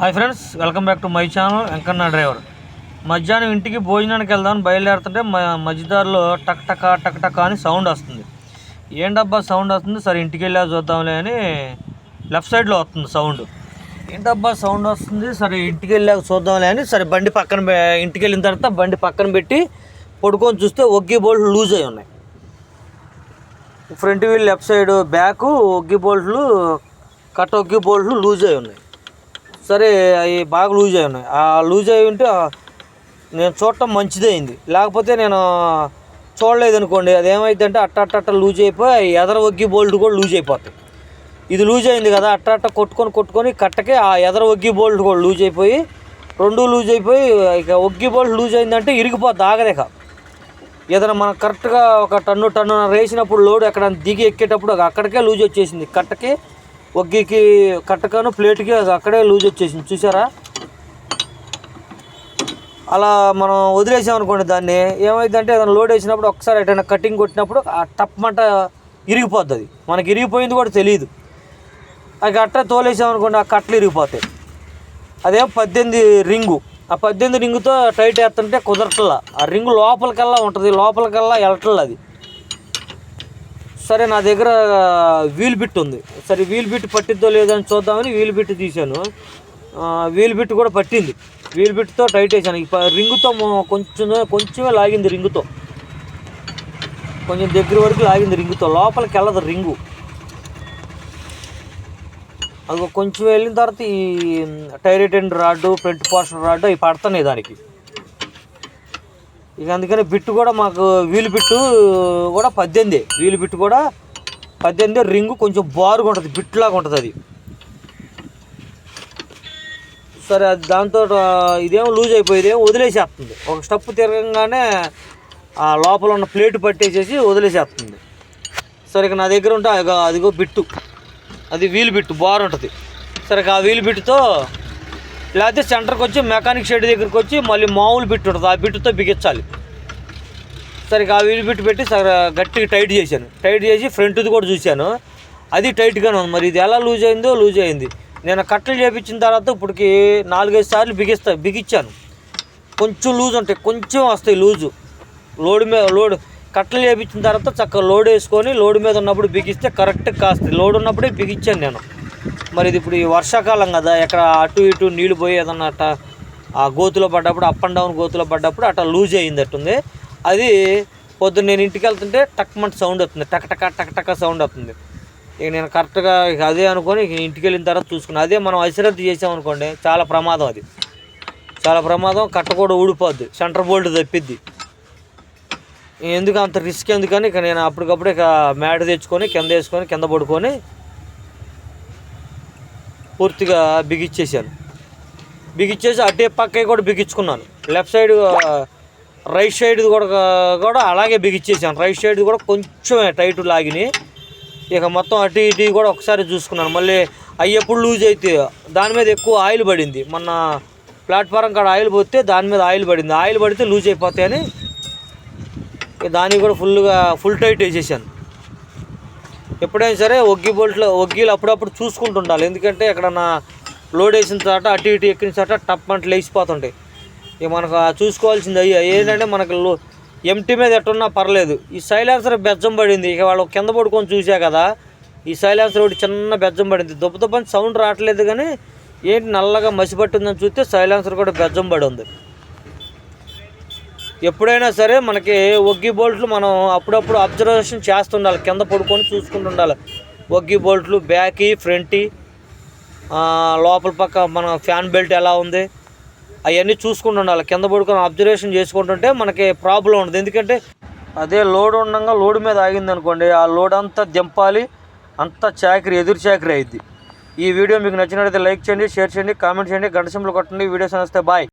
Hi friends welcome back to my channel Venkanna driver. మధ్యాహ్నం ఇంటికి భోజనానికి వెళ్దామని బయలుదేరుతుంటే మధ్యదారిలో టక్ టక టక్ టక్ అని సౌండ్ వస్తుంది. ఏంటబ్బా సౌండ్ వస్తుంది? సరే ఇంటికి వెళ్ళా చూద్దాంలే అని లెఫ్ట్ సైడ్లో వస్తుంది సౌండ్ ఏంటబ్బా సౌండ్ వస్తుంది? సరే ఇంటికి వెళ్ళాక చూద్దాంలే అని సరే బండి పక్కన ఇంటికి వెళ్ళిన తర్వాత బండి పక్కన పెట్టి పడుకొని చూస్తే ఒగ్గి బోల్ట్లు లూజ్ అయి ఉన్నాయి. Front wheel left side back ఒగ్గి బోల్ట్లు కట్ ఒగ్గి బోల్ట్లు లూజ్ అయి ఉన్నాయి. సరే అవి బాగా లూజ్ అయి ఉన్నాయి. ఆ లూజ్ అయి ఉంటే నేను చూడటం మంచిదే అయింది. లేకపోతే నేను చూడలేదు అనుకోండి అది ఏమైందంటే అట్ట అట్ట అట్ట లూజ్ అయిపోయి ఎదర ఒగ్గి బోల్ట్ కూడా లూజ్ అయిపోతాయి. ఇది లూజ్ అయింది కదా అట్ట అట్ట కొట్టుకొని కొట్టుకొని కట్టకి ఆ ఎదర ఒగ్గి బోల్ట్ కూడా లూజ్ అయిపోయి రెండు లూజ్ అయిపోయి ఇక ఒగ్గి బోల్ట్ లూజ్ అయిందంటే ఇరిగిపోద్ది ఆగలేక. ఏదైనా మనం కరెక్ట్గా ఒక టన్ను టన్ను వేసినప్పుడు లోడ్ ఎక్కడ దిగి ఎక్కేటప్పుడు అక్కడికే లూజ్ వచ్చేసింది. కట్టకి ఒగ్గికి కట్టకను ప్లేట్కి అది అక్కడే లూజ్ వచ్చేసింది. చూసారా? అలా మనం వదిలేసాం అనుకోండి దాన్ని. ఏమైందంటే ఏదైనా లోడ్ వేసినప్పుడు ఒకసారి ఎటైనా కటింగ్ కొట్టినప్పుడు ఆ టప్పమంట ఇరిగిపోద్ది అది. మనకి ఇరిగిపోయింది కూడా తెలియదు అది అట్ట తోలేసాం అనుకోండి ఆ కట్టలు ఇరిగిపోతాయి. అదే పద్దెనిమిది రింగు. ఆ పద్దెనిమిది రింగుతో టైట్ వేస్తుంటే కుదరట్లా. ఆ రింగు లోపలికల్లా ఉంటుంది. లోపలికల్లా వెళ్ళట్లేదు అది. సరే నా దగ్గర వీల్ బిట్ ఉంది. సరే వీల్ బిట్ పట్టిద్దో లేదని చూద్దామని వీల్ బిట్ తీశాను. వీల్ బిట్ కూడా పట్టింది. వీల్ బిట్తో టైట్ వేసాను రింగుతో కొంచెం కొంచెమే లాగింది రింగుతో. కొంచెం దగ్గర వరకు లాగింది రింగుతో. లోపలికి వెళ్ళదు రింగు. అది కొంచెం వెళ్ళిన తర్వాత ఈ tie rod end rod front portion rod అవి పడుతున్నాయి దానికి. ఇక అందుకని బిట్టు కూడా మాకు వీలు బిట్టు కూడా పద్దెనిమిది. వీలు బిట్టు కూడా పద్దెనిమిది. రింగు కొంచెం బారుగా ఉంటుంది బిట్లాగా ఉంటుంది అది. సరే అది దాంతో ఇదేమో లూజ్ అయిపోయేది వదిలేసేస్తుంది. ఒక స్టప్పు తిరగంగానే ఆ లోపల ఉన్న ప్లేట్ పట్టేసేసి వదిలేసేస్తుంది. సరే ఇక నా దగ్గర ఉంటే అదిగో బిట్టు. అది వీల్ బిట్టు బార్ ఉంటుంది. సరే ఆ వీల్ బిట్టుతో లేకపోతే సెంటర్కి వచ్చి మెకానిక్ షెడ్ దగ్గరికి వచ్చి మళ్ళీ మామూలు బిట్టు ఉంటుంది. ఆ బిట్టుతో బిగించాలి. సరే ఆ వీలు బిట్ పెట్టి సరే గట్టిగా టైట్ చేశాను. టైట్ చేసి ఫ్రంట్ది కూడా చూశాను. అది టైట్గానే ఉంది. మరి ఇది ఎలా లూజ్ అయిందో లూజ్ అయింది. నేను కట్టలు చేపించిన తర్వాత ఇప్పటికి నాలుగైదు సార్లు బిగిస్తా బిగించాను. కొంచెం లూజ్ ఉంటాయి. కొంచెం వస్తాయి లూజు. లోడ్ మీద లోడ్ కట్టలు చేపించిన తర్వాత చక్కగా లోడ్ వేసుకొని లోడ్ మీద ఉన్నప్పుడు బిగిస్తే కరెక్ట్ కాస్తుంది లోడ్ ఉన్నప్పుడే బిగించాను నేను. మరి ఇది ఇప్పుడు ఈ వర్షాకాలం కదా ఎక్కడ అటు ఇటు నీళ్ళు పోయి ఏదన్నా అట్ట ఆ గోతులో పడ్డప్పుడు అప్ అండ్ డౌన్ గోతులో పడ్డప్పుడు అట్లా లూజ్ అయ్యిందట్టుంది. అది పొద్దున్న నేను ఇంటికి వెళ్తుంటే టక్మంట సౌండ్ వస్తుంది టక్ టకటక సౌండ్ వస్తుంది. ఇక నేను కరెక్ట్గా ఇక అదే అనుకొని ఇంటికి వెళ్ళిన తర్వాత చూసుకున్నాను అదే మనం అశ్రద్ధ చేసామనుకోండి చాలా ప్రమాదం అది. చాలా ప్రమాదం కట్ట కూడా ఊడిపోద్ది సెంటర్ బోల్ట్ తప్పిద్ది. ఎందుకు అంత రిస్క్ ఎందుకని ఇక నేను అప్పటికప్పుడు ఇక మ్యాట్ తెచ్చుకొని కింద వేసుకొని కింద పడుకొని పూర్తిగా బిగిచ్చేసాను బిగిచ్చేసి అటే పక్క కూడా బిగించుకున్నాను. లెఫ్ట్ సైడ్ రైట్ సైడ్ కూడా కూడా అలాగే బిగిచ్చేసాను రైట్ సైడ్ కూడా కొంచెమే టైట్ లాగిని. ఇక మొత్తం అటు ఇటు కూడా ఒకసారి చూసుకున్నాను. మళ్ళీ అవి ఎప్పుడు లూజ్ అయితే దాని మీద ఎక్కువ ఆయిల్ పడింది. మొన్న ప్లాట్ఫారం కాడ ఆయిల్ పోతే దాని మీద ఆయిల్ పడింది. ఆయిల్ పడితే లూజ్ అయిపోతాయని ఇక దానికి కూడా ఫుల్గా ఫుల్ టైట్ వేసేసాను. ఎప్పుడైనా సరే ఒగ్గి బోల్ట్లో ఒగ్గీలు అప్పుడప్పుడు చూసుకుంటూ ఉండాలి ఎందుకంటే ఎక్కడన్నా లోడ్ వేసిన తర్వాత అటు ఇటు ఎక్కిన చోట టప్ మంటలు లేచిపోతుంటాయి ఇక మనకు చూసుకోవాల్సింది అయ్యా. ఏంటంటే మనకు లో ఎంటీ మీద ఎట్టున్నా పర్లేదు. ఈ సైలాన్సర్ బెజ్జం పడింది. ఇక వాళ్ళు కింద పడుకొని చూసా కదా ఈ సైలాన్సర్ ఒకటి చిన్న బెజ్జం పడింది. దుబ్బదుబ్బని సౌండ్ రావట్లేదు కానీ ఏంటి నల్లగా మసి పట్టిందని చూస్తే సైలాన్సర్ కూడా బెజ్జం పడి ఉంది. ఎప్పుడైనా సరే మనకి ఒగ్గి బోల్ట్లు మనం అప్పుడప్పుడు అబ్జర్వేషన్ చేస్తుండాలి. కింద పడుకొని చూసుకుంటూ ఉండాలి ఒగ్గి బోల్ట్లు బ్యాక్ ఫ్రంటి లోపల పక్క మన ఫ్యాన్ బెల్ట్ ఎలా ఉంది? అవన్నీ చూసుకుంటూ ఉండాలి కింద పడుకొని అబ్జర్వేషన్ చేసుకుంటుంటే మనకి ప్రాబ్లం ఉండదు. ఎందుకంటే అదే లోడ్ ఉండగా లోడ్ మీద ఆగింది అనుకోండి ఆ లోడ్ అంతా దింపాలి అంతా చాకరీ ఎదురు చాకరీ అయింది ఈ వీడియో మీకు నచ్చినట్లయితే లైక్ చేయండి షేర్ చేయండి కామెంట్ చేయండి గంట సింబల్ కొట్టండి. వీడియోస్ వస్తే బాయ్.